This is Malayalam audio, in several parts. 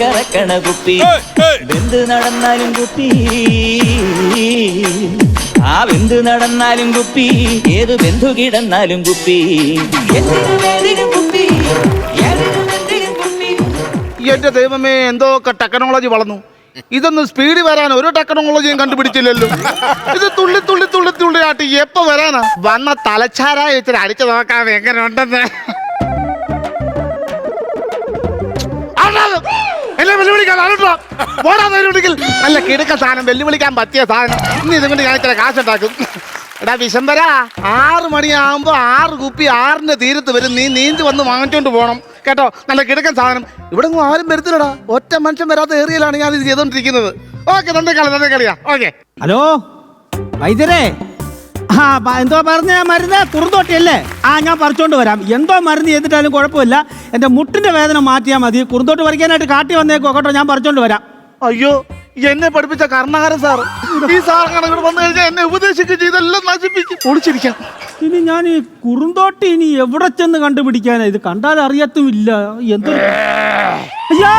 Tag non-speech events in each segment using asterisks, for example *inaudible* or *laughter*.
കറക്കണ കുപ്പി. വെന്ത് നടന്നാലും കുപ്പി. ആ വെന്ത് നടന്നാലും കുപ്പി. ഏത് ബന്ധു കിടന്നാലും കുപ്പി. എന്റെ ദൈവമേ എന്തോക്കെ ടെക്നോളജി വളർന്നു. ഇതൊന്നും സ്പീഡ് വരാൻ ഒരു ടെക്നോളജിയും കണ്ടുപിടിച്ചില്ലല്ലോ. ഇത് തുള്ളി തുള്ളി തുള്ളി തുള്ളി ആട്ടി എപ്പോ വരാനാ? വന്ന തലച്ചാരായ ഇച്ചിരി അടിച്ചു നോക്കാൻ എങ്ങനെ ഉണ്ടെന്ന് എന്നെ വെല്ലുവിളിക്കാൻ? പോടാ വെല്ലുവിളിക്കൽ. നല്ല കിടുക്ക സാധനം വെല്ലുവിളിക്കാൻ പറ്റിയ സാധനം. ഇനി ഇതും കൊണ്ട് ഞാൻ ഇത്ര കാശുണ്ടാക്കും എടാ വിശംബര ആറ് മണിയാകുമ്പോ ആറ് കുപ്പി ആറിന്റെ തീരത്ത് വരും. നീ നീന്തി വന്ന് വാങ്ങിച്ചോണ്ട് പോകണം കേട്ടോ? നല്ല കിടക്കൻ സാധനം. ഇവിടെ ആരും വരുത്തില്ലടാ. ഒറ്റ മനുഷ്യൻ വരാത്ത ഏറിയലാണ് ഞാൻ ഇത് ചെയ്തോണ്ടിരിക്കുന്നത്. ഓക്കെ തന്നെ കളി തന്നെ കളിയാ. ഓക്കെ. ഹലോ? വൈദ്യരെ? ആ എന്തോ പറഞ്ഞ മരുന്ന് കുറുന്തോട്ടിയല്ലേ? ആ ഞാൻ പറിച്ചോണ്ട് വരാം. എന്തോ മരുന്ന് ചെയ്തിട്ടാലും കുഴപ്പമില്ല. എന്റെ മുട്ടിന്റെ വേദന മാറ്റിയാൽ മതി. കുറുന്തോട്ട് പറിക്കാനായിട്ട് കാട്ടി വന്നേക്കോ. കേട്ടോ ഞാൻ പറിച്ചോണ്ട് വരാം. അയ്യോ എന്നെ പഠിപ്പിച്ച കർണാകാരൻ സാർ ഈ സാർ കണക്കിട്ട് വന്നു കഴിഞ്ഞാൽ എന്നെ ഉപദേശിക്കുകയും ചെയ്തെല്ലാം നശിപ്പിക്കും. ഒളിച്ചിരിക്കാം. ഇനി ഞാൻ ഈ കുറുന്തോട്ടി ഇനി എവിടെ ചെന്ന് കണ്ടുപിടിക്കാനാ? ഇത് കണ്ടാൽ അറിയത്തുമില്ല എന്തോ അയ്യാ!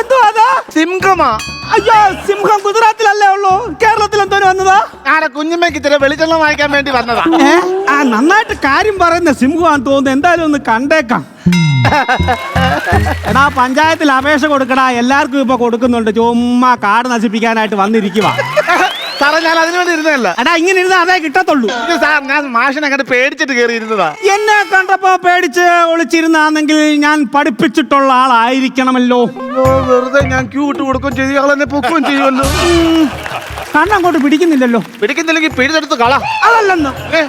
എന്തോ അതാ? സിംഹമാ. അയ്യോ സിംഹം ഗുജറാത്തിലല്ലേ ഉള്ളൂ? കേരളത്തിൽ എന്തോ വന്നതാ? ആടെ കുഞ്ഞമ്മയ്ക്ക് ഇത്തിരി വെളിച്ചെണ്ണ വാങ്ങിക്കാൻ വേണ്ടി വന്നതാ. ഏ? ആ നന്നായിട്ട് കാര്യം പറയുന്ന സിംഹമാണെന്ന് തോന്നുന്നു. എന്തായാലും ഒന്ന് കണ്ടേക്കാം. എടാ പഞ്ചായത്തിൽ അപേക്ഷ കൊടുക്കടാ. എല്ലാവർക്കും ഇപ്പൊ കൊടുക്കുന്നുണ്ട്. ചുമ്മാ കാട് നശിപ്പിക്കാനായിട്ട് വന്നിരിക്കുക സാറേ ഞാൻ അതിനു വേണ്ടി ഇരുന്നതല്ല. അടാ ഇങ്ങനെ ഇരുന്ന് അതേ കിട്ടത്തുള്ളൂ. ഇത് സാർ ഞാൻ മാഷിനെ കണ്ട് പേടിച്ചിട്ട് കയറി ഇരുന്നതാ എന്നെ കണ്ടപ്പോ പേടിച്ച് ഒളിച്ചിരുന്നാണെങ്കിൽ ഞാൻ പഠിപ്പിച്ചിട്ടുള്ള ആളായിരിക്കണമല്ലോ. വെറുതെ ഞാൻ ക്യൂട്ട് കൊടുക്കുകയും ഞങ്ങൾ എന്നെ പൊക്കുകയും ചെയ്യുമല്ലോ. ഉം, കണ്ണങ്ങോട്ട് പിടിക്കുന്നില്ലല്ലോ. പിടിക്കുന്നില്ലെങ്കിൽ പിടിച്ചെടുത്ത് കള. അതല്ലെന്ന്. ഏ,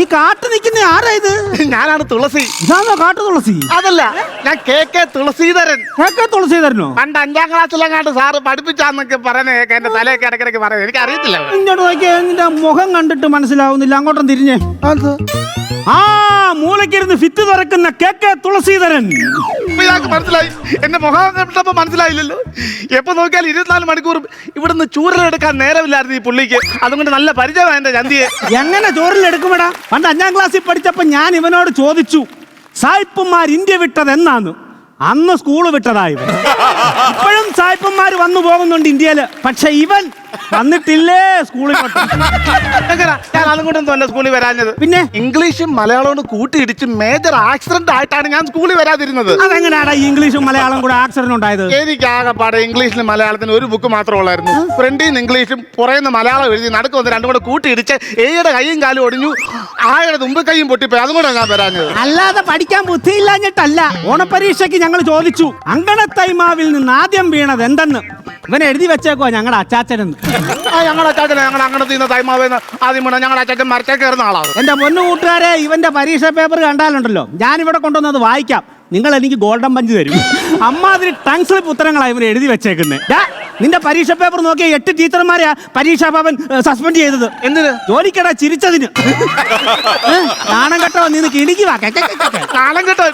ഈ കാട്ട് നിൽക്കുന്ന ആരാ ഇത്? ഞാനാണ് തുളസി. ഇതാണോ കാട്ടു തുളസി? അതല്ല ഞാൻ K K Thulaseedharan. K K Thulasi തരണോ പണ്ട് അഞ്ചാം ക്ലാസ്സിലെങ്ങാണ്ട് സാറ് പഠിപ്പിച്ചാന്നൊക്കെ പറയുന്നത് കേൾക്കാം എന്റെ തലയൊക്കെ ഇടയ്ക്കിടയ്ക്ക് പറയുന്നത് എനിക്ക് അറിയത്തില്ല ഇങ്ങോട്ട് നോക്കിയാ നിന്റെ മുഖം കണ്ടിട്ട് മനസ്സിലാവുന്നില്ല. അങ്ങോട്ടും തിരിഞ്ഞേ. ആ മൂലക്കിരുന്ന് ഫിത്ത് തുറക്കുന്ന കെ കെ തുളസീധരൻ. ഇപ്പൊ ഇയാൾക്ക് മനസ്സിലായി. എന്റെ മുഖം കണ്ടപ്പോ മനസ്സിലായില്ലല്ലോ. എപ്പോ നോക്കിയാൽ ഇരുപത്തിനാല് മണിക്കൂർ ഇവിടുന്ന് ചൂരലെടുക്കാൻ നേരമില്ലായിരുന്നു ഈ പുള്ളിക്ക്. അതുകൊണ്ട് നല്ല പരിചയമാണ് എന്റെ ചന്തിയെ. എങ്ങനെ ചോറിലെടുക്കുമെടാ പണ്ട് അഞ്ചാം ക്ലാസ്സിൽ പഠിച്ചപ്പോ ഞാൻ ഇവനോട് ചോദിച്ചു സായിപ്പന്മാർ ഇന്ത്യ വിട്ടത് എന്നാന്ന്? അന്ന് സ്കൂൾ വിട്ടതാ ഇവൻ. ഇപ്പോഴും സായിപ്പന്മാർ വന്നു പോകുന്നുണ്ട് ഇന്ത്യയിൽ. പക്ഷെ ഇവൻ വന്നിട്ടില്ലേ സ്കൂളിൽ എങ്ങനാ? ഞാൻ അതുകൊണ്ടൊന്നും അല്ല സ്കൂളിൽ വരാഞ്ഞത്. പിന്നെ? ഇംഗ്ലീഷും മലയാളവും കൂട്ടിയിടിച്ച് മേജർ ആക്സിഡന്റ് ആയിട്ടാണ് ഞാൻ സ്കൂളിൽ വരാതിരുന്നത്. അതെങ്ങനെയാടാ ഇംഗ്ലീഷും മലയാളം കൂടെ ആക്സിഡന്റ് ഉണ്ടായത്? എനിക്ക് ആകെപ്പാടെ ഇംഗ്ലീഷിലും മലയാളത്തിനും ഒരു ബുക്ക് മാത്രമേ ഉള്ളായിരുന്നു ഫ്രണ്ടിൽ നിന്ന് ഇംഗ്ലീഷും പുറയുന്ന മലയാളം എഴുതി നടക്കു വന്ന് രണ്ടും കൂടെ കൂട്ടിയിടിച്ച് ഏയുടെ കൈയും കാലും ഒടിഞ്ഞു ആയുടെ തുമ്പ് കൈയും പൊട്ടിപ്പോയി. അതുകൊണ്ടാണ് ഞാൻ വരാഞ്ഞത്. അല്ലാതെ പഠിക്കാൻ ബുദ്ധിയില്ലാഞ്ഞിട്ടല്ല. ഓണപരീക്ഷയ്ക്ക് ഞങ്ങൾ ചോദിച്ചു അങ്കണത്തൈമാവിൽ നിന്ന് ആദ്യം വീണത് എന്തെന്ന്? ഇവൻ എഴുതി വെച്ചേക്കോ ഞങ്ങളുടെ അച്ചാച്ചനെന്ന്. ആ ഞങ്ങളുടെ അച്ചാച്ചനെ ഞങ്ങൾ അങ്ങനെ തീർന്ന തൈമാവേന്ന് ആദ്യം വീണ ഞങ്ങളുടെ അച്ചാച്ചൻ മരച്ചേ കയറുന്ന ആളാണ്. എന്റെ പൊന്നു കൂട്ടുകാരെ ഇവന്റെ പരീക്ഷ പേപ്പർ കണ്ടാലുണ്ടല്ലോ. ഞാൻ ഇവിടെ കൊണ്ടുവന്നത് വായിക്കാം. നിങ്ങൾ എനിക്ക് ഗോൾഡൻ പഞ്ച് തരും. അമ്മാതിരി ടങ് സ്ലിപ്പ് ഉത്തരങ്ങളാണ് ഇവർ എഴുതി വെച്ചേക്കുന്നത് നിന്റെ പരീക്ഷ പേപ്പർ നോക്കിയ എട്ട് ടീച്ചർമാരെയാ പരീക്ഷാ ഭവൻ സസ്പെൻഡ് ചെയ്തത്. എന്തിന്? ജോലിക്കടാ ചിരിച്ചതിന്. നാണം കെട്ടോ നിന്ന് കേട്ടോ.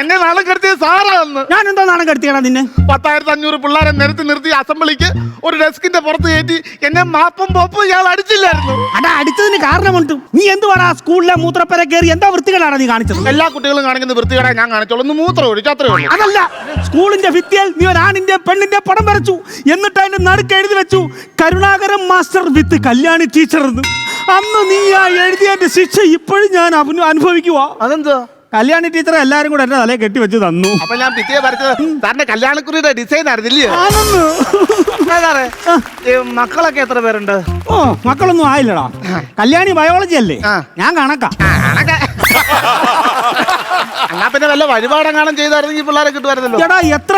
എന്നെ കെടുത്തിയ സാറാന്ന്. ഞാൻ എന്തോ നാണം കെടുത്തിയടാ നിന്നെ? പത്തായിരത്തി അഞ്ഞൂറ് പിള്ളേരെ നിരത്തി നിർത്തി അസംബ്ലിക്ക് ഒരു ഡെസ്കിന്റെ പുറത്ത് കയറ്റി എന്നെ മാപ്പും പോപ്പും ഇയാൾ അടിച്ചില്ലായിരുന്നു. അടാ അടിച്ചതിന് കാരണമുണ്ട്. നീ എന്തുവാടാ സ്കൂളിലെ മൂത്രപ്പര കയറി എന്താ വൃത്തികളാണ് നീ കാണിച്ചത്? എല്ലാ കുട്ടികളും കാണിക്കുന്ന വൃത്തികേടാ ഞാൻ കാണിച്ചോളൂ. ഒന്ന് മൂത്രം ഒഴിച്ചു അത്രേ ഉള്ളൂ. അതല്ല സ്കൂളിന്റെ ഭിത്തിയിൽ നീ ഒരു ആണിന്റെ പെണ്ണിന്റെ പടം വരച്ചു. എന്നിട്ട് അതിന്റെ നടുക്ക് എഴുതി വെച്ചു Karunakaran master with Kalyani teacher എന്ന് അന്ന് നീ ആ എഴുതിയതിന്റെ ശിക്ഷ ഇപ്പോഴും ഞാൻ അവന് അനുഭവിക്കുവാ. അതെന്താ കല്യാണി ടീച്ചർ എല്ലാരും കൂടെ എന്റെ തലയെ കെട്ടി വെച്ച് തന്നു. അപ്പൊ ഞാൻ ഭിത്തിയെ വരച്ചത് സാറിന്റെ കല്യാണക്കുറിയുടെ ഡിസൈൻ ആണെന്ന്. സാറേ മക്കളൊക്കെ എത്ര പേരുണ്ട്? ഓ മക്കളൊന്നും ആയില്ലടാ. കല്യാണി ബയോളജി അല്ലേ? ഞാൻ ഞാൻ കണക്കാ. എന്നാ പിന്നെ വല്ല വഴിപാടെങ്ങാനും ചെയ്തായിരുന്നെങ്കിൽ പിള്ളേരെ കിട്ടുമായിരുന്നല്ലോ. ചേട്ടാ എത്ര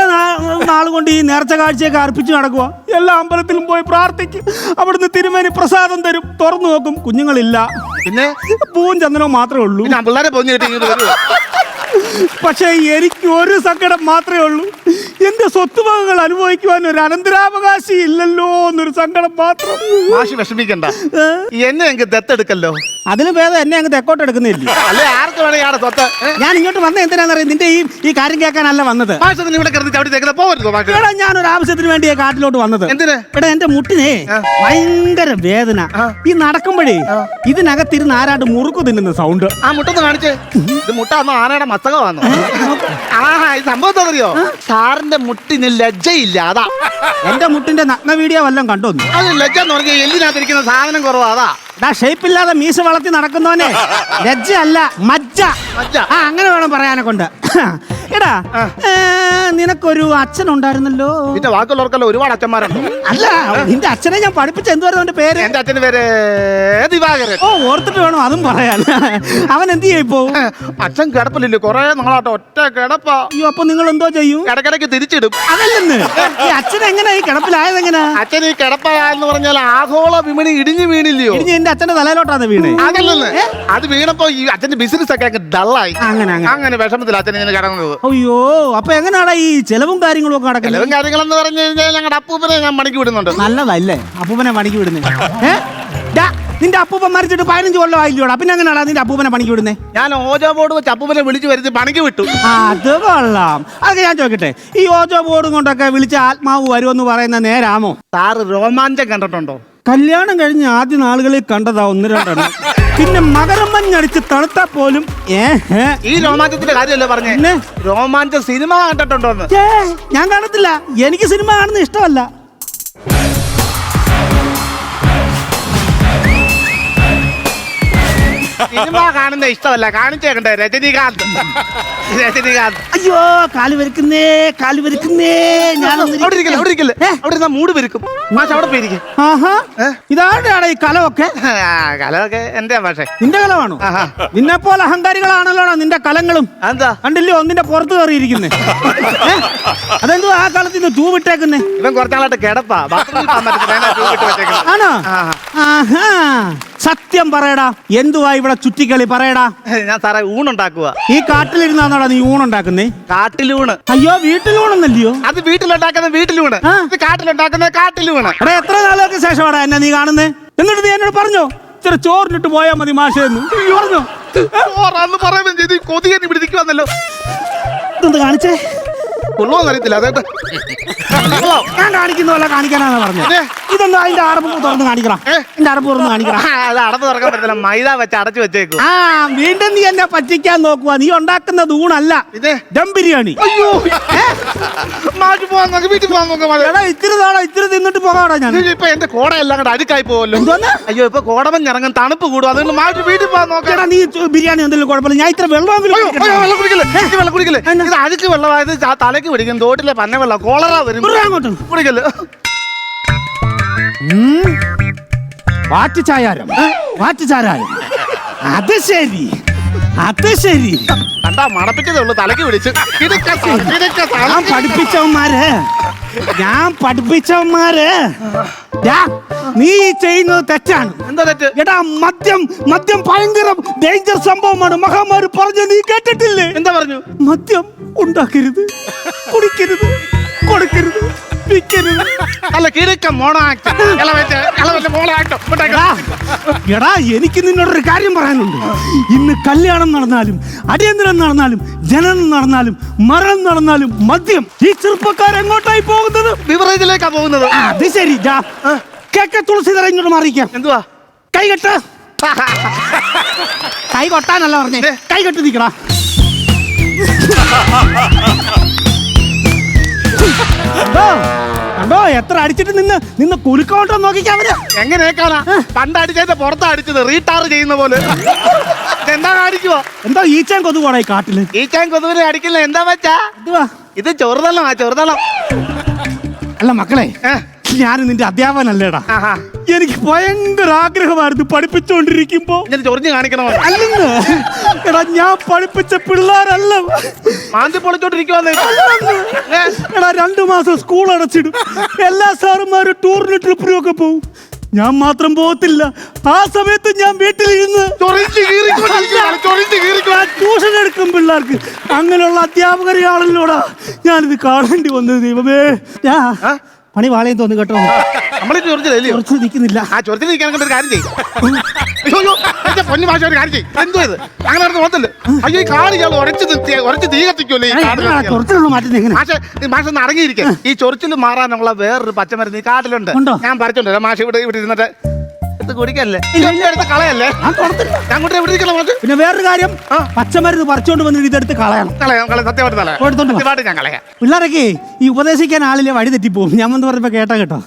നാൾ കൊണ്ട് ഈ നേർച്ച കാഴ്ചയൊക്കെ അർപ്പിച്ചു നടക്കുക എല്ലാ അമ്പലത്തിലും പോയി പ്രാർത്ഥിക്കും. അവിടുന്ന് തിരുമേനി പ്രസാദം തരും. തുറന്നു നോക്കും. കുഞ്ഞുങ്ങളില്ല. പിന്നെ? പൂവും ചന്ദനവും മാത്രമേ ഉള്ളൂ. ഞാൻ പിള്ളേരെ പൊഞ്ഞു കിട്ടി പക്ഷേ എനിക്ക് ഒരു സങ്കടം മാത്രമേ ഉള്ളൂ. എന്റെ സ്വത്തുവകകൾ അനുഭവിക്കുവാൻ ഒരു അനന്തരാവകാശി ഇല്ലല്ലോ എന്നൊരു സങ്കടം മാത്രം. മാഷി വിഷമിക്കണ്ട? എന്നെ എനിക്ക് ദത്തെടുക്കല്ലോ. അതിന് ഭേദം എന്നെ അങ്ങ് തെക്കോട്ട് എടുക്കുന്നില്ല. *laughs* അല്ലെ ആർക്ക് വേണേ സ്വത്ത്? ഞാൻ ഇങ്ങോട്ട് വന്ന എന്തിനാണെന്നറിയാം നിന്റെ ഈ ഈ കാര്യം കേൾക്കാനല്ല വന്നത്. ഇവിടെ കിടന്ന് ചവിട്ടി തേക്കുന്ന പോകരുതോ മാഷ്? എടാ ഞാൻ ഒരു ആവശ്യത്തിന് വേണ്ടി കാട്ടിലോട്ട് വന്നത്. എന്തിന്? എടാ എന്റെ മുട്ടിനെ ഭയങ്കര വേദന. ഈ നടക്കുമ്പോഴേ ഇതിനകത്തിരുന്ന് ആരാണ്ട് മുറുക്കു തിന്നുന്ന സൗണ്ട് ആ മുട്ടൊന്ന് കാണിച്ചേ. ഇത് മുട്ട അന്ന് ആനയുടെ മസ്തകമാണോ ആ ഈ സംഭവം അറിയോ സാറിന് സാറിന്റെ മുട്ടിന് ലജ്ജയില്ല അതാ. എന്റെ മുട്ടിന്റെ നഗ്ന വീഡിയോ വല്ലതും കണ്ടോന്നു അത് ലജ്ജ എന്ന് പറഞ്ഞാൽ എല്ലിനകത്തിരിക്കുന്ന സാധനം കുറവാ അതാ. ഡാ ഷേപ്പില്ലാതെ മീശ വളർത്തി നടക്കുന്നവനെ. ലജ്ജ അല്ല മജ്ജ. മജ്ജ. ആ അങ്ങനെ വേണം പറയാനെ കൊണ്ട്. എടാ ഏ, നിനക്കൊരു അച്ഛൻ ഉണ്ടായിരുന്നല്ലോ പിന്നെ ബാക്കിയുള്ളവർക്കെല്ലാം ഒരുപാട് അച്ഛന്മാരുണ്ട്. അല്ല നിന്റെ അച്ഛനെ ഞാൻ പഠിപ്പിച്ച എന്തുവായിരുന്നു അവന്റെ പേര്? എന്റെ അച്ഛന്റെ പേര് ദിവാകരൻ. ഓ ഓർത്തിട്ട് വേണം അതും പറയാൻ. അവൻ എന്ത് ചെയ്യും ഇപ്പോ? അച്ഛൻ കിടപ്പില്ലല്ലോ കൊറേ നാളാട്ടോ ഒറ്റ കിടപ്പാ. അയ്യോ അപ്പൊ നിങ്ങൾ എന്തോ ചെയ്യും? ഇടക്കിടക്ക് തിരിച്ചിടും. അതല്ലെന്ന്. ഈ അച്ഛൻ എങ്ങനെ ഈ കിടപ്പിലായത് എങ്ങനെ? അച്ഛൻ ഈ കിടപ്പായെന്ന് പറഞ്ഞാൽ ആഗോള വിപണി ഇടിഞ്ഞു വീണില്ലയോ? ഇടിഞ്ഞ് എന്റെ അച്ഛന്റെ തലയിലോട്ടാണ് വീണ്. അതല്ലെന്ന്. അത് വീണപ്പോ ഈ അച്ഛന്റെ ബിസിനസ് ഒക്കെ അങ്ങ് ഡള്ളായി അങ്ങനെ അങ്ങനെ. അങ്ങനെ വിഷമത്തിൽ അച്ഛൻ ഇങ്ങനെ കിടന്നത്. അയ്യോ അപ്പൊ എങ്ങനെയാടാ ഈ ചെലവും കാര്യങ്ങളും ഒക്കെ നടക്കുന്നത്? ചെലവും കാര്യങ്ങളെന്ന് പറഞ്ഞു കഴിഞ്ഞാൽ ഞങ്ങളുടെ അപ്പൂപ്പനെ ഞാൻ മണിക്ക് വിടുന്നുണ്ട്. നല്ലതല്ലേ? അപ്പൂപ്പനെ പണിക്ക് വിടുന്നത് നിന്റെ അപ്പൂപ്പൻ മരിച്ചിട്ട് പതിനഞ്ച് കൊല്ലം ആയില്ലോടാ. പിന്നെ എങ്ങനെയാണ് നിന്റെ അപ്പൂപ്പനെ പണിക്ക് വിടുന്നേ? ഞാൻ ഓജോ ബോർഡ് വെച്ച് അപ്പൂപ്പനെ വിളിച്ചു വരുത്തി പണിക്ക് വിട്ടു. അത് കൊള്ളാം. അതൊക്കെ ഞാൻ ചോദിക്കട്ടെ ഈ ഓജോ ബോർഡും കൊണ്ടൊക്കെ വിളിച്ച ആത്മാവ് വരുമെന്ന് പറയുന്ന നേരാമോ? സാറ് രോമാഞ്ചം കണ്ടിട്ടുണ്ടോ? കല്യാണം കഴിഞ്ഞ ആദ്യ നാളുകളിൽ കണ്ടതാ ഒന്ന് രണ്ടെണ്ണം. പിന്നെ മകരം മഞ്ഞടിച്ച് തണുത്താ പോലും. ഈ രോമാഞ്ചത്തിന്റെ കാര്യമല്ലേ പറഞ്ഞേ? പിന്നെ? രോമാഞ്ചം സിനിമ കണ്ടിട്ടുണ്ടോ ഞാൻ കാണത്തില്ല. എനിക്ക് സിനിമ കാണുന്ന ഇഷ്ടമല്ല. സിനിമ കാണുന്ന ഇഷ്ടമല്ല. കാണിച്ചേക്കണ്ട രജനീകാന്ത്. രജനീകാന്ത്. അയ്യോ കാൽ വെറുക്കുന്നേ കാൽ വെറുക്കുന്നേ ഞാൻ അവിടെ ഇരിക്കില്ല അവിടെ ഇരിക്കില്ല? ഏ? അവിടെ ഇരുന്നാ മൂട് വെറുക്കും മാഷ് അവിടെ പോയിരിക്കും. ആഹാ. ഏ? ഇതാരുടെയാണ് ഈ കലമൊക്കെ? കലമൊക്കെ എന്റെ പക്ഷേ നിന്റെ കലമാണോ. നിന്നെ പോലെ അഹങ്കാരികളാണല്ലോ നിന്റെ കലങ്ങളും. എന്താ കണ്ടില്ലേ ഒന്നിന്റെ പുറത്ത് കയറിയിരിക്കുന്നേ. അതെന്തോ ആ കാലത്ത് ഇന്ന് തൂ വിട്ടേക്കുന്നേ ഇവൻ കുറച്ചാളായിട്ട് കിടപ്പാ. ബാത്റൂമിൽ ആണോ? ആഹാ. സത്യം പറയടാ. എന്തുവാ ഇവിടെ ചുറ്റിക്കളി? പറയടാ. ഞാൻ സാറേ ഊണുണ്ടാക്കുക ഈ കാട്ടിലിരുന്നാണോടാ നീ ഊണുണ്ടാക്കുന്നേ? കാട്ടിലൂണ്. അയ്യോ വീട്ടിലൂണെന്നല്ലയോ? അത് വീട്ടിലുണ്ടാക്കുന്ന വീട്ടിലൂണ്. ആ. ഇത് കാട്ടിലുണ്ടാക്കുന്ന കാട്ടിലൂണ്. എടാ എത്ര നാളുകൾക്ക് ശേഷമാടാ എന്നെ നീ കാണുന്നേ? എന്നിട്ട് നീ എന്നോട് പറഞ്ഞോ? ഇച്ചിരി ചോറിനിട്ട് പോയാ മതി മാഷേന്ന് പറഞ്ഞോ? ചോറാന്ന് പറയുമ്പോൾ കൊതിയെ പിടിക്കുവന്നല്ലോ ഇതൊന്ന് കാണിച്ചേ? കൊള്ളുമെന്ന് അറിയത്തില്ല അതേട്ട് ഞാൻ കാണിക്കുന്ന പോലെ കാണിക്കാനാണ് പറഞ്ഞത്? ഇതൊന്നും അതിന്റെ അടപ്പ് തുറന്ന് കാണിക്കണം? എന്റെ അടപ്പ് തുറന്ന് കാണിക്കണം. അത് അടപ്പ് തുറക്കാൻ പറ്റില്ല മൈദ വെച്ച് അടച്ചു വെച്ചേക്കും. ആ വീണ്ടും നീ എന്നെ പറ്റിക്കാൻ നോക്കുക നീ ഉണ്ടാക്കുന്നത് ഊണല്ല ഇതേ. ദം ബിരിയാണി. അയ്യോ. മാറ്റി പോവാൻ നോക്ക് വീട്ടിൽ പോവാൻ നോക്കാം എടാ ഇത്തിരി നാളെ ഇത്തിരി തിന്നിട്ട് പോകാടാ ഞാൻ. ഇപ്പൊ എന്റെ കോട എല്ലാം കൂടെ അടുക്കായി പോവല്ലോ. അയ്യോ ഇപ്പൊ കോടമൻ ഇറങ്ങാൻ തണുപ്പ് കൂടും. അതുകൊണ്ട് മാറ്റി വീട്ടിൽ പോകാൻ നോക്കാം. നീ ബിരിയാണി എന്തെങ്കിലും കുഴപ്പമില്ല. ഞാൻ ഇത്ര വെള്ളം വെള്ളം കുടിക്കില്ല? വെള്ളം കുടിക്കില്ല? ഇത് അഴുക്ക് വെള്ളമായത് തലയ്ക്ക് പിടിക്കും തോട്ടിലെ പന്നവെള്ള കോളറ വരും. അങ്ങോട്ട് കുടിക്കല്ലേ? ഉം. വാറ്റുചായാരം. വാറ്റുചാരായം. അത് ശരി. അത് ശരി. കണ്ടാ മണപ്പിച്ചതേ ഉള്ളൂ തലയ്ക്ക് പിടിച്ച്. കിടുക്ക സാ- ഞാൻ പഠിപ്പിച്ചവന്മാര്. ഞാൻ പഠിപ്പിച്ചവന്മാര്. നീ ചെയ്യുന്നത് തെറ്റാണ്. എന്താ തെറ്റ്? എടാ മദ്യം മദ്യം ഭയങ്കര ഡേഞ്ചർ സംഭവമാണ്. മഹാമാരി പറഞ്ഞ നീ കേട്ടിട്ടില്ലേ? എന്താ പറഞ്ഞു? മദ്യം ഉണ്ടാക്കരുത്. കുടിക്കരുത്. കൊടുക്കരുത്. വിൽക്കരുത്. അല്ല കിഴക്കം എടാ, എനിക്ക് നിന്നോടൊരു കാര്യം പറയാനുണ്ട്. ഇന്ന് കല്യാണം നടന്നാലും അടിയന്തരം നടന്നാലും ജനനം നടന്നാലും മരണം നടന്നാലും മദ്യം ഈ ചെറുപ്പക്കാർ എങ്ങോട്ടായി പോകുന്നത്? വിവറേജിലേക്കാ പോകുന്നത്. അത് ശരി. കേക്ക തുളസി തറ ഇങ്ങോട്ട് മാറിക്കാം എന്തുവാ? കൈ കെട്ട്. *laughs* കൈ കൊട്ടാനല്ല പറഞ്ഞേ. കൈകെട്ട് കൈ കെട്ടി നിക്കടാ കണ്ടോ കണ്ടോ എത്ര അടിച്ചിട്ട് നിന്ന് നിന്ന് കുലുക്കോട്ടോ നോക്കിക്കാവര് എങ്ങനെയൊക്കെയാ പണ്ട് അടിച്ചതിന്റെ പുറത്താ അടിച്ചത് റീടാർ ചെയ്യുന്ന പോലെ. എന്താ കാണിക്കുവോ? എന്താ ഈച്ചാൻ കൊതു ഈ കാട്ടിൽ? ഈ ചാൻ കൊതുവിനെ അടിക്കില്ല എന്താ വെച്ചാ ഇത് ഇത് ആ ചെറുതളം അല്ല മക്കളെ ഞാൻ നിന്റെ അധ്യാപനല്ലേടാ അല്ലേടാ എനിക്ക് ഭയങ്കര ആഗ്രഹമായിരുന്നു പഠിപ്പിച്ചോണ്ടിരിക്കുമ്പോ. ചൊറിഞ്ഞ് അല്ലെന്ന്? എടാ ഞാൻ പഠിപ്പിച്ച പിള്ളേരല്ല. മാന്തി പൊളിച്ചോണ്ടിരിക്കുവാന്ന്. ഏ, എടാ രണ്ടു മാസം സ്കൂൾ അടച്ചിടും. എല്ലാ സാറുമാരും ടൂറിന് ട്രിപ്പിനും ഒക്കെ പോവും. ഞാൻ മാത്രം പോകത്തില്ല. ആ സമയത്ത് ഞാൻ വീട്ടിലിരുന്ന് ട്യൂഷൻ എടുക്കും പിള്ളേർക്ക്. അങ്ങനെയുള്ള അധ്യാപകരെ അധ്യാപകരെയാണല്ലോടാ ഞാനിത് കാണേണ്ടി വന്നത് ദൈവമേ. ഞാ ആ? പണി വാളയും തോന്നി കേട്ടോ. നമ്മളിത് ചൊറിച്ചില്ലയോ കുറച്ച് നിൽക്കുന്നില്ല. ആ ചൊറിച്ചിൽ നിൽക്കാൻ ഒരു കാര്യം ചെയ്യും. അയ്യോ എന്റെ പൊന്നു ഭാഷ ഒരു കാര്യം ചെയ്യും. എന്തോ ഇത്? അങ്ങനെ നടന്ന് പോകത്തില്ല. അയ്യോ ഈ കാട് ഇയാൾ ഉരച്ച് നിർത്തിയ ഉരച്ച് തീ കത്തിക്കുമല്ലോ ഈ കാട്. കുറച്ചുള്ള മാറ്റുന്നത് എങ്ങനെ? മാഷ ഈ ഒന്ന് അടങ്ങിയിരിക്കെ. ഈ ചൊറിച്ചിൽ മാറാനുള്ള വേറൊരു പച്ചമരുന്ന് ഈ കാട്ടിലുണ്ട്. ഞാൻ പറിച്ചോണ്ടല്ലോ മാഷ ഇവിടെ ഇവിടെ ഇരുന്നിട്ട് ഇത് കുടിക്കല്ലേ? എടുത്ത് കളയല്ലേ? കൊണ്ട് എവിടെ പിന്നെ വേറൊരു കാര്യം പച്ചമരുന്ന് പറിച്ചോണ്ട് വന്നിട്ട് ഇതെടുത്ത് കളയണം. കളയാം കളയാം സത്യമായിട്ട് തല എടുത്തോണ്ട് വാ. ഞാൻ കളയാം. പിള്ളേരൊക്കെ ഈ ഉപദേശിക്കാൻ ആളിലെ വഴി തെറ്റിപ്പോവും. ഞാൻ വന്ന് പറഞ്ഞപ്പോ കേട്ടാ കേട്ടോ.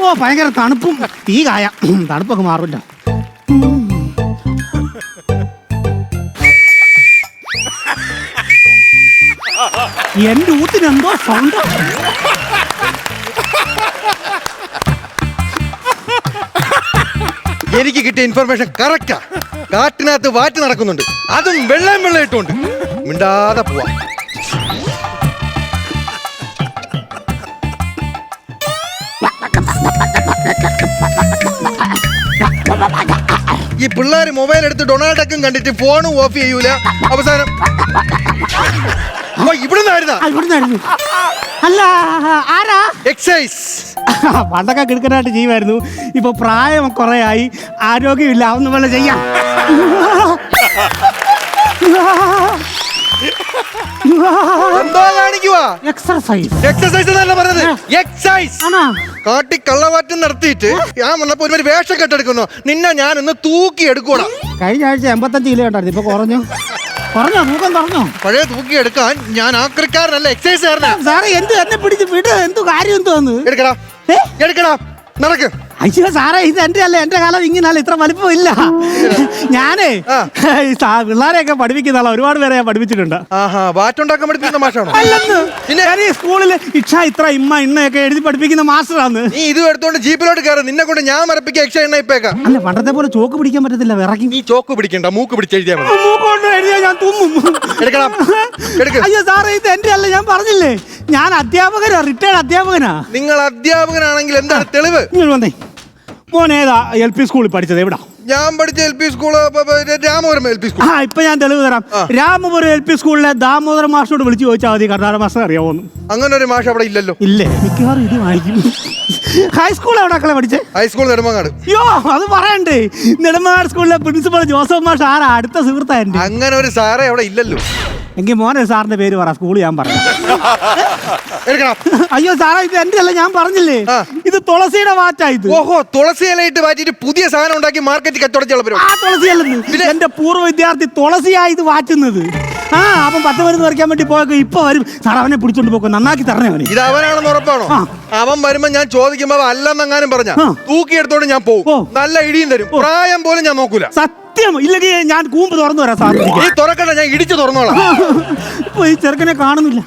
ഓ ഭയങ്കര തണുപ്പും തീ കായ. തണുപ്പൊക്കെ മാറില്ല. എന്റെ ഊത്തിന് എന്തോ സൗണ്ട് എനിക്ക് കിട്ടിയ ഇൻഫർമേഷൻ കറക്റ്റാ കാട്ടിനകത്ത് വാറ്റ് നടക്കുന്നുണ്ട്. അതും വെള്ളം വെള്ളം ഇട്ടുണ്ട് മിണ്ടാതെ പോവാ. ഈ പിള്ളേര് മൊബൈൽ എടുത്ത് ഡൊണാൾഡ് ഡക്കും കണ്ടിട്ട് ഫോണും ഓഫ് ചെയ്യൂല. അവസാനം. ഇവിടുന്നായിരുന്നു? അല്ല ആരാ? എക്സൈസ് *laughs* പണ്ടൊക്കെ കിടക്കനായിട്ട് ചെയ്യുമായിരുന്നു ഇപ്പൊ പ്രായം കുറെ ആയി ആരോഗ്യമില്ല. അതൊന്നും പോലെ ചെയ്യാം. എന്തോ കാണിക്കുവാ? എക്സർസൈസ് എക്സസൈസ് എന്നല്ല പറഞ്ഞത്. എക്സൈസ് ആണോ? കാട്ടി കള്ളവാറ്റം നടത്തിയിട്ട് ഞാൻ വന്നപ്പോ ഒരു വേഷം കെട്ടെടുക്കുന്നു. നിന്നെ ഞാൻ ഒന്ന് തൂക്കി എടുക്കണം കഴിഞ്ഞ ആഴ്ച എൺപത്തഞ്ച് കിലോ ഉണ്ടായിരുന്നു ഇപ്പൊ കുറഞ്ഞു. കുറഞ്ഞോ? തൂക്കം കുറഞ്ഞോ? പഴയ തൂക്കി എടുക്കാൻ ഞാൻ ആക്രിക്കാരനല്ല എക്സൈസുകാരനാ സാറേ എന്ത് എന്നെ പിടിച്ച് വിട്. എന്തു കാര്യം എന്തോന്ന് എടുക്കടാ? എടുക്കടാ നടക്ക്. അയ്യോ സാറേ ഇത് എന്റെ അല്ല? എന്റെ കാലം ഇങ്ങനല്ല ഇത്ര വലിപ്പം ഇല്ല. ഞാനേ. ഈ സാ- പിള്ളേരെയൊക്കെ പഠിപ്പിക്കുന്ന ആളാ ഒരുപാട് പേരെ ഞാൻ പഠിപ്പിച്ചിട്ടുണ്ട്. ആഹാ വാറ്റുണ്ടാക്കാൻ പഠിപ്പിക്കുന്ന മാഷാണോ? അല്ലെന്ന്. പിന്നെ? ഞാൻ ഈ സ്കൂളിൽ ഇക്ഷ ഇത്ര ഇമ്മ ഇണ്ണയൊക്കെ എഴുതി പഠിപ്പിക്കുന്ന മാസ്റ്ററാന്ന്. നീ ഇത് എടുത്തോണ്ട് ജീപ്പിലോട്ട് കയറി നിന്നെ കൊണ്ട് ഞാൻ മറപ്പിക്കുക എക്സ എണ്ണ ഇപ്പേക്കാം. അല്ല പണ്ടത്തെ പോലെ ചോക്ക് പിടിക്കാൻ പറ്റത്തില്ല വിറക്കി. നീ ചോക്ക് പിടിക്കണ്ട മൂക്ക് പിടിച്ചെഴുതിയാ മതി. മൂക്കൊണ്ട് എഴുതിയാ ഞാൻ തുമ്മും. എടുക്കണം എടുക്ക്. അയ്യോ സാറേ ഇത് എന്റെ അല്ല? ഞാൻ പറഞ്ഞില്ലേ? ഞാൻ അധ്യാപകനാ റിട്ടയർഡ് അധ്യാപകനാ. നിങ്ങൾ അധ്യാപകനാണെങ്കിൽ എന്താണ് തെളിവ്? നിങ്ങൾ വന്നേ. മോൻ ഏതാ എൽ പി സ്കൂളിൽ പഠിച്ചത്? എവിടാ? ഞാൻ പഠിച്ച L P school Ramapuram L P school ആ ഇപ്പൊ ഞാൻ തെളിവ് തരാം. രാമപുരം എൽ പി സ്കൂളിലെ ദാമോദര മാസ്റ്ററോട് വിളിച്ചു ചോദിച്ചാൽ മതി കർണാടക മാസ്റ്റർ അറിയാവുന്നു. അങ്ങനെ ഒരു മാഷ് അവിടെ ഇല്ലല്ലോ. ഇല്ലേ? മിക്കവാറും ഇത് വാങ്ങിക്കും ഹൈസ്കൂൾ എവിടെ മക്കളെ പഠിച്ചേ? High school Nedumangad. യോ അത് പറയണ്ടേ. നെടുമങ്ങാട് സ്കൂളിലെ പ്രിൻസിപ്പൽ ജോസഫ് മാഷ് ആരാ? അടുത്ത സുഹൃത്താ എന്റെ അങ്ങനെ ഒരു സാറേ അവിടെ ഇല്ലല്ലോ. എങ്കിൽ മോനെ സാറിന്റെ പേര് പറ സ്കൂളിൽ ഞാൻ പറഞ്ഞു. എടുക്കണം. അയ്യോ സാറേ ഇത് എന്റെ അല്ല ഞാൻ പറഞ്ഞില്ലേ? ആ. ഇത് തുളസിയുടെ വാറ്റാ ഇത്. ഓഹോ തുളസി ഇലയിട്ട് മാറ്റിയിട്ട് പുതിയ സാധനം ഉണ്ടാക്കി മാർക്കറ്റ് കച്ചവടം വരും ആ എന്റെ പൂർവ വിദ്യാർത്ഥി തുളസിയാ ഇത് മാറ്റുന്നത് ആ അപ്പം പത്ത് മരുന്ന് പറിക്കാൻ വേണ്ടി പോയൊക്കെ ഇപ്പൊ വരും. സാർ അവനെ പിടിച്ചോണ്ട് പോക്കോ നന്നാക്കി തരണേ അവന്. ഇത് അവനാണെന്ന് ഉറപ്പാണോ? ആ. അവൻ വരുമ്പോ ഞാൻ ചോദിക്കുമ്പോ അവൻ അല്ലെന്നെങ്ങാനും പറഞ്ഞ ആ. തൂക്കിയെടുത്തോണ്ട് ഞാൻ ഓ. പോകും നല്ല ഇടിയും തരും. പ്രായം പോലും ഞാൻ നോക്കൂല. സത്യം. ഇല്ലെങ്കിൽ ഞാൻ കൂമ്പ് തുറന്നു വരാം സാർ നീ തുറക്കണ്ട ഞാൻ ഇടിച്ചു തുറന്നോളാം. ഇപ്പൊ ഈ ചെറുക്കനെ കാണുന്നില്ല.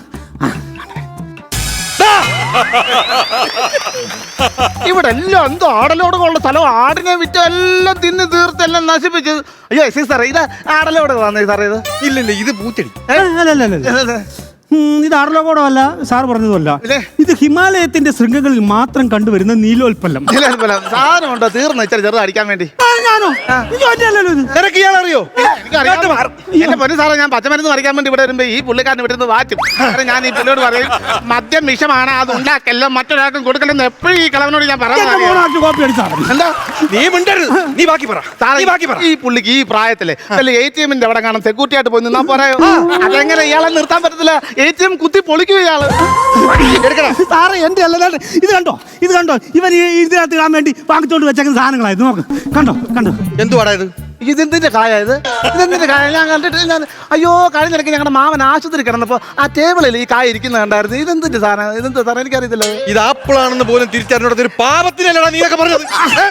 ഇവിടെ എല്ലാം എന്തോ ആടലോടുകളുള്ള സ്ഥലം. ആടിനെ വിറ്റ് എല്ലാം തിന്ന് തീർത്ത് എല്ലാം നശിപ്പിച്ച്. അയ്യോ എസ് സാറേ ഇത് ആടലോട് വന്നേ സാറേ ഇത്? ഇല്ലില്ല ഇത് പൂച്ചെടി. ഇത് ആടലോകോടോ അല്ല സാർ പറഞ്ഞതല്ല ഇത് ഹിമാലയത്തിന്റെ ശൃംഖങ്ങളിൽ മാത്രം കണ്ടുവരുന്ന നീലോൽപ്പല്ലം. സാധനം ഉണ്ടോ തീർന്നു? ഇച്ചിരി ചെറുത് അടിക്കാൻ വേണ്ടി. ഞാനോ? ഇത്. അറിയോ. എന്റെ പൊന്നു സാറേ ഞാൻ പച്ചമരുന്ന് പറിക്കാൻ വേണ്ടി ഇവിടെ വരുമ്പോ ഈ പുള്ളിക്കാരൻ ഇവിടെ നിന്ന് വാറ്റും കാരണം ഞാൻ ഈ പുള്ളിയോട് പറയും മദ്യം വിഷമാണ് അത് ഉണ്ടാക്കല്ല മറ്റൊരാൾക്കും കൊടുക്കലെന്ന് എപ്പോഴും ഈ കളവനോട് ഞാൻ പറയുന്നത് പറയാം നീ മിണ്ടരുത്. നീ ബാക്കി പറ. സാറേ ബാക്കി പറ. ഈ പുള്ളിക്ക് ഈ പ്രായത്തിൽ അല്ല എ ടി എമ്മിന്റെ അവിടെ കാണാൻ സെക്യൂരിറ്റി ആയിട്ട് പോയി നിന്നാ പോരായോ അതെങ്ങനെ ഇയാളെ നിർത്താൻ പറ്റത്തില്ല? എ ടി എം കുത്തി പൊളിക്കും ഇയാൾ. എടുക്കണം സാറേ എന്റെ അല്ല ഇത് കണ്ടോ? ഇത് കണ്ടോ? ഇവൻ ഇതിനകത്ത് ഇടാൻ വേണ്ടി വാങ്ങിച്ചോണ്ട് വെച്ചേക്കുന്ന സാധനങ്ങളായിരുന്നു നോക്ക്. കണ്ടോ? കണ്ടോ? എന്തുവാടാ ഇത്? ഇതെന്തിന്റെ കായ ഇത്? ഇതെന്തിന്റെ കായ ഞാൻ കണ്ടിട്ട് ഞാൻ അയ്യോ കഴിഞ്ഞ നിരക്ക് ഞങ്ങളുടെ മാമൻ ആശുപത്രി കിടന്നപ്പോ ആ ടേബിളിൽ ഈ കായ ഇരിക്കുന്ന കണ്ടായിരുന്നു. ഇതെന്തിന്റെ സാധനം? ഇതെന്താ സാറേ എനിക്കറിയത്തില്ല? ഇത് ആപ്പിളാണെന്ന് പോലും തിരിച്ചറിഞ്ഞൊരു ഒരു പാപത്തിനല്ലടാ നീയൊക്കെ പറഞ്ഞത്? സാറേ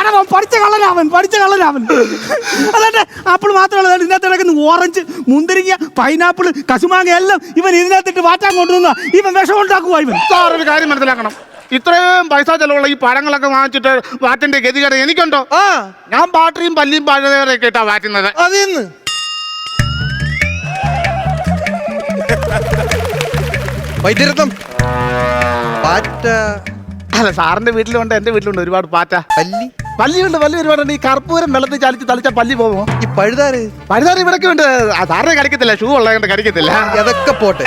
അടവൻ പഠിച്ച കള്ളനാവൻ പഠിച്ച കള്ളനാവൻ. അതെ ആപ്പിൾ മാത്രമല്ല ദാണ്ടെ ഇതിനകത്ത് കിടക്കുന്ന ഓറഞ്ച് മുന്തിരിങ്ങ പൈനാപ്പിൾ കശുമാങ്ങ എല്ലാം ഇവൻ ഇതിനകത്തിട്ട് വാറ്റാൻ കൊണ്ടുവന്ന. ഇവൻ വിഷം ഇവൻ. സാർ ഒരു കാര്യം മനസ്സിലാക്കണം. ഇത്രയും പൈസ ചെലവുള്ള ഈ പഴങ്ങളൊക്കെ വാങ്ങിച്ചിട്ട് വാറ്റിന്റെ ഗതികേട് എനിക്കുണ്ടോ? ആ. ഞാൻ ബാട്ടറിയും പല്ലിയും പഴയൊക്കെ കേട്ടാ വാറ്റുന്നത്. അതിന്ന് വൈദ്യരത്നം. പാറ്റ. അല്ല സാറിന്റെ വീട്ടിലുണ്ട് എന്റെ വീട്ടിലുണ്ട് ഒരുപാട് പാറ്റ. പല്ലി. പല്ലിയുണ്ട് പല്ലി ഒരുപാടുണ്ട് ഈ കർപ്പൂരം വെള്ളത്തിൽ ചാലിച്ച് തളിച്ച പല്ലി പോകുമോ? ഈ പഴുതാറ് പഴുതാറ് ഇവിടൊക്കെ ഉണ്ട്. സാറിനെ കടിക്കത്തില്ല ഷൂ ഉള്ളത് കണ്ട് കടിക്കത്തില്ല. അതൊക്കെ പോട്ടെ.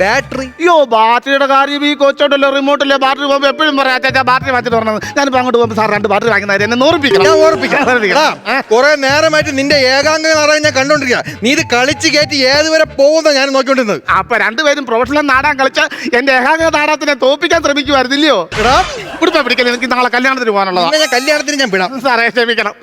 ബാറ്ററി. അയ്യോ ബാറ്ററിയുടെ കാര്യം ഈ കൊച്ചോട്ടല്ലോ റിമോട്ടിലെ ബാറ്ററി പോകുമ്പോൾ എപ്പോഴും പറയാം അച്ഛാ ബാറ്ററി മാറ്റി പറഞ്ഞത് ഞാനിപ്പോ അങ്ങോട്ട് പോകുമ്പോൾ സാർ രണ്ട് ബാറ്ററി വാങ്ങുന്നത് എന്നെ ഓർപ്പിക്കാം. ഞാൻ ഓർപ്പിക്കാം? കുറെ നേരമായിട്ട് നിന്റെ ഏകാംഗ നിറയെ ഞാൻ കണ്ടോണ്ടിരിക്കുക നീ ഇത് കളിച്ച് കയറ്റി ഏതുവരെ പോകുന്ന ഞാൻ നോക്കിക്കൊണ്ടിരുന്നത്. അപ്പൊ രണ്ടുപേരും പ്രൊഫഷണൽ നാടാൻ കളിച്ച എന്റെ ഏകാംഗ നാടാത്തിനെ തോപ്പിക്കാൻ ശ്രമിക്കുമായിരുന്നില്ലയോ? എടാ പിടിക്കൽ എനിക്ക് നാളെ കല്യാണത്തിന് പോകാനുള്ളതാണ് ഞാൻ കല്യാണത്തിന് ഞാൻ വിടാം. സാറേ ക്ഷമിക്കണം.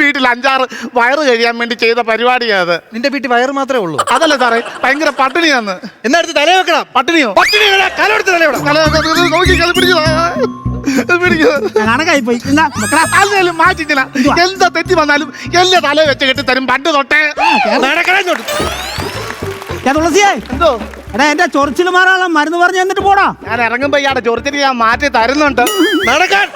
വീട്ടിൽ അഞ്ചാറ് വയറ് കഴിയാൻ വേണ്ടി ചെയ്ത പരിപാടിയാ അത്. നിന്റെ വീട്ടിൽ വയറ് മാത്രമേ ഉള്ളൂ? അതല്ല സാറേ ഭയങ്കര പട്ടിണിയാന്ന്. എന്നാ അടുത്ത് തല വെക്കണം. പട്ടിണിയോ? പട്ടിണി കലോടുത്ത് തല വെക്കണം. നല്ല നോക്കി അത് പിടിച്ചോ. അത് പിടിക്കോ. കണക്കായി പോയി. എന്നാ വെക്കടാ. അല്ലേലും മാറ്റിച്ചില്ല. എന്താ തെറ്റി വന്നാലും എല്ലാ തല വെച്ച് കെട്ടി തരും പണ്ട് തൊട്ടേ. നടക്കണേ ഇങ്ങോട്ട്. ഏ, തുളസിയേ എന്തോ എടാ എന്റെ ചൊറിച്ചിൽ മാറാനുള്ള മരുന്ന് പറഞ്ഞു എന്നിട്ട് പോടാ ഞാൻ ഇറങ്ങുമ്പോ ഇയാടെ ചൊറിച്ചിട്ട് ഞാൻ മാറ്റി തരുന്നുണ്ട് നടക്കാൻ